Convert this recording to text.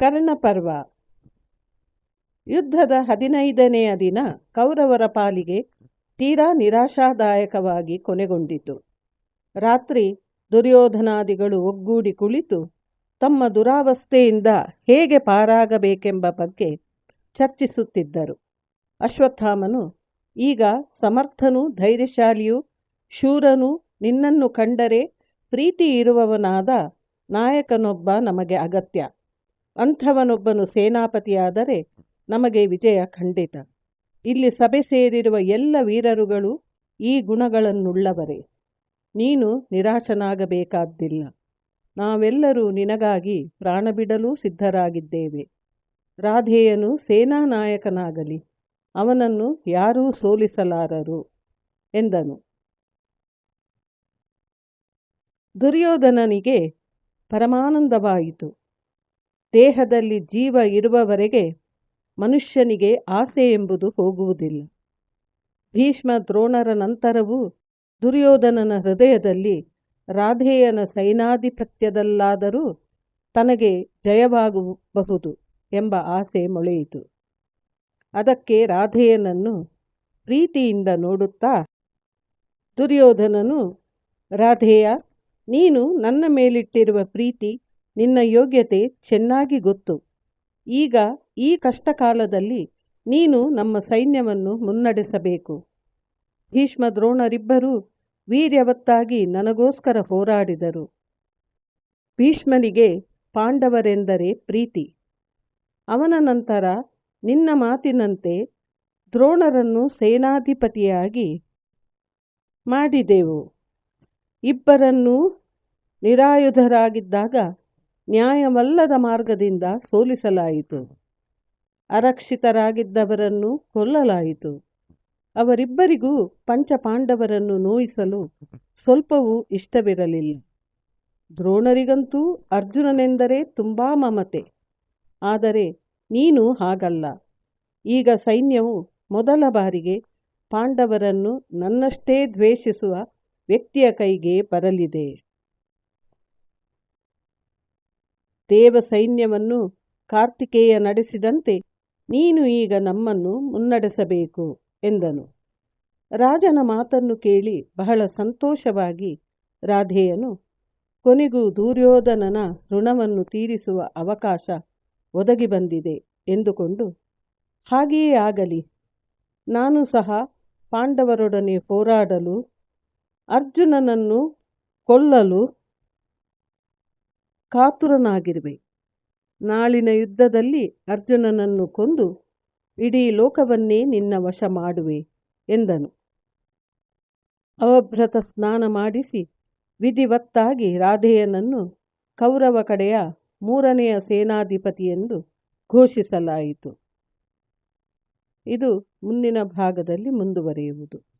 ಕರ್ಣಪರ್ವ ಯುದ್ಧದ ಹದಿನೈದನೆಯ ದಿನ ಕೌರವರ ಪಾಲಿಗೆ ತೀರಾ ನಿರಾಶಾದಾಯಕವಾಗಿ ಕೊನೆಗೊಂಡಿತು. ರಾತ್ರಿ ದುರ್ಯೋಧನಾದಿಗಳು ಒಗ್ಗೂಡಿ ಕುಳಿತು ತಮ್ಮ ದುರಾವಸ್ಥೆಯಿಂದ ಹೇಗೆ ಪಾರಾಗಬೇಕೆಂಬ ಬಗ್ಗೆ ಚರ್ಚಿಸುತ್ತಿದ್ದರು. ಅಶ್ವತ್ಥಾಮನು, ಈಗ ಸಮರ್ಥನೂ ಧೈರ್ಯಶಾಲಿಯೂ ಶೂರನೂ ನಿನ್ನನ್ನು ಕಂಡರೆ ಪ್ರೀತಿ ಇರುವವನಾದ ನಾಯಕನೊಬ್ಬ ನಮಗೆ ಅಗತ್ಯ. ಅಂಥವನೊಬ್ಬನು ಸೇನಾಪತಿಯಾದರೆ ನಮಗೆ ವಿಜಯ ಖಂಡಿತ. ಇಲ್ಲಿ ಸಭೆ ಸೇರಿರುವ ಎಲ್ಲ ವೀರರುಗಳು ಈ ಗುಣಗಳನ್ನುಳ್ಳವರೇ. ನೀನು ನಿರಾಶನಾಗಬೇಕಾದ್ದಿಲ್ಲ. ನಾವೆಲ್ಲರೂ ನಿನಗಾಗಿ ಪ್ರಾಣ ಬಿಡಲು ಸಿದ್ಧರಾಗಿದ್ದೇವೆ. ರಾಧೇಯನು ಸೇನಾನಾಯಕನಾಗಲಿ, ಅವನನ್ನು ಯಾರೂ ಸೋಲಿಸಲಾರರು ಎಂದನು. ದುರ್ಯೋಧನನಿಗೆ ಪರಮಾನಂದವಾಯಿತು. ದೇಹದಲ್ಲಿ ಜೀವ ಇರುವವರೆಗೆ ಮನುಷ್ಯನಿಗೆ ಆಸೆ ಎಂಬುದು ಹೋಗುವುದಿಲ್ಲ. ಭೀಷ್ಮ ದ್ರೋಣರ ನಂತರವೂ ದುರ್ಯೋಧನನ ಹೃದಯದಲ್ಲಿ ರಾಧೇಯನ ಸೈನಾಧಿಪತ್ಯದಲ್ಲಾದರೂ ತನಗೆ ಜಯವಾಗಬಹುದು ಎಂಬ ಆಸೆ ಮೊಳೆಯಿತು. ಅದಕ್ಕೆ ರಾಧೆಯನನ್ನು ಪ್ರೀತಿಯಿಂದ ನೋಡುತ್ತಾ ದುರ್ಯೋಧನನು, ರಾಧೇಯ, ನೀನು ನನ್ನ ಮೇಲಿಟ್ಟಿರುವ ಪ್ರೀತಿ ನಿನ್ನ ಯೋಗ್ಯತೆ ಚೆನ್ನಾಗಿ ಗೊತ್ತು. ಈಗ ಈ ಕಷ್ಟಕಾಲದಲ್ಲಿ ನೀನು ನಮ್ಮ ಸೈನ್ಯವನ್ನು ಮುನ್ನಡೆಸಬೇಕು. ಭೀಷ್ಮ ದ್ರೋಣರಿಬ್ಬರೂ ವೀರ್ಯವತ್ತಾಗಿ ನನಗೋಸ್ಕರ ಹೋರಾಡಿದರು. ಭೀಷ್ಮನಿಗೆ ಪಾಂಡವರೆಂದರೆ ಪ್ರೀತಿ. ಅವನ ನಂತರ ನಿನ್ನ ಮಾತಿನಂತೆ ದ್ರೋಣರನ್ನು ಸೇನಾಧಿಪತಿಯಾಗಿ ಮಾಡಿದೆವು. ಇಬ್ಬರನ್ನೂ ನಿರಾಯುಧರಾಗಿದ್ದಾಗ ನ್ಯಾಯವಲ್ಲದ ಮಾರ್ಗದಿಂದ ಸೋಲಿಸಲಾಯಿತು. ಅರಕ್ಷಿತರಾಗಿದ್ದವರನ್ನು ಕೊಲ್ಲಲಾಯಿತು. ಅವರಿಬ್ಬರಿಗೂ ಪಂಚಪಾಂಡವರನ್ನು ನೋಯಿಸಲು ಸ್ವಲ್ಪವೂ ಇಷ್ಟವಿರಲಿಲ್ಲ. ದ್ರೋಣರಿಗಂತೂ ಅರ್ಜುನನೆಂದರೆ ತುಂಬ ಮಮತೆ. ಆದರೆ ನೀನು ಹಾಗಲ್ಲ. ಈಗ ಸೈನ್ಯವು ಮೊದಲ ಬಾರಿಗೆ ಪಾಂಡವರನ್ನು ನನ್ನಷ್ಟೇ ದ್ವೇಷಿಸುವ ವ್ಯಕ್ತಿಯ ಕೈಗೆ ಬರಲಿದೆ. ದೇವ ಸೈನ್ಯವನ್ನು ಕಾರ್ತಿಕೇಯ ನಡೆಸಿದಂತೆ ನೀನು ಈಗ ನಮ್ಮನ್ನು ಮುನ್ನಡೆಸಬೇಕು ಎಂದನು. ರಾಜನ ಮಾತನ್ನು ಕೇಳಿ ಬಹಳ ಸಂತೋಷವಾಗಿ ರಾಧೆಯನು, ಕೊನೆಗೂ ದುರ್ಯೋಧನನ ಋಣವನ್ನು ತೀರಿಸುವ ಅವಕಾಶ ಒದಗಿ ಬಂದಿದೆ ಎಂದುಕೊಂಡು, ಹಾಗೆಯೇ ಆಗಲಿ, ನಾನು ಸಹ ಪಾಂಡವರೊಡನೆ ಹೋರಾಡಲು, ಅರ್ಜುನನನ್ನು ಕೊಲ್ಲಲು ಕಾತುರನಾಗಿರುವೆ. ನಾಳಿನ ಯುದ್ಧದಲ್ಲಿ ಅರ್ಜುನನನ್ನು ಕೊಂದು ಇಡೀ ಲೋಕವನ್ನೇ ನಿನ್ನ ವಶ ಮಾಡುವೆ ಎಂದನು. ಅವಭ್ರತ ಸ್ನಾನ ಮಾಡಿಸಿ ವಿಧಿವತ್ತಾಗಿ ರಾಧೆಯನನ್ನು ಕೌರವ ಕಡೆಯ ಮೂರನೆಯ ಸೇನಾಧಿಪತಿಯೆಂದು ಘೋಷಿಸಲಾಯಿತು. ಇದು ಮುಂದಿನ ಭಾಗದಲ್ಲಿ ಮುಂದುವರಿಯುವುದು.